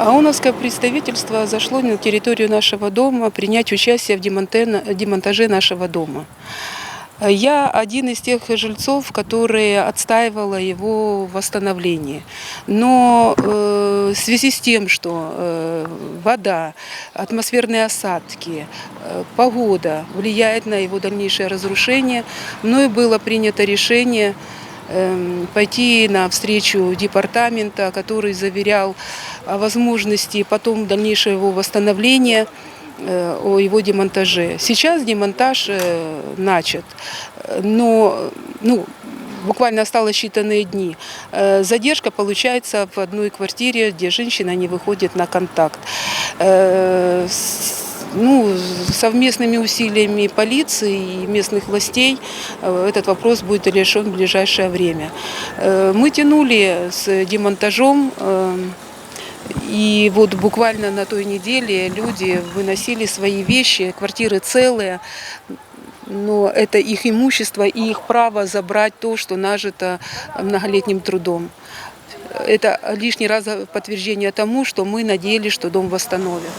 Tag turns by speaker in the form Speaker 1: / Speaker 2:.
Speaker 1: АОНовское представительство зашло на территорию нашего дома принять участие в демонтаже нашего дома. Я один из тех жильцов, которые отстаивала его восстановление. Но э, в связи с тем, что э, вода, атмосферные осадки, э, погода влияет на его дальнейшее разрушение, мною было принято решение пойти на встречу департамента, который заверял о возможности потом дальнейшего его восстановления э, о его демонтаже. Сейчас демонтаж э, начат, но ну, буквально осталось считанные дни. Э, Задержка получается в одной квартире, где женщина не выходит на контакт. Ну, совместными усилиями полиции и местных властей э, этот вопрос будет решен в ближайшее время. Э, Мы тянули с демонтажом э, и вот буквально на той неделе люди выносили свои вещи, квартиры целые, но это их имущество и их право забрать то, что нажито многолетним трудом. Это лишний раз подтверждение тому, что мы надеялись, что дом восстановят.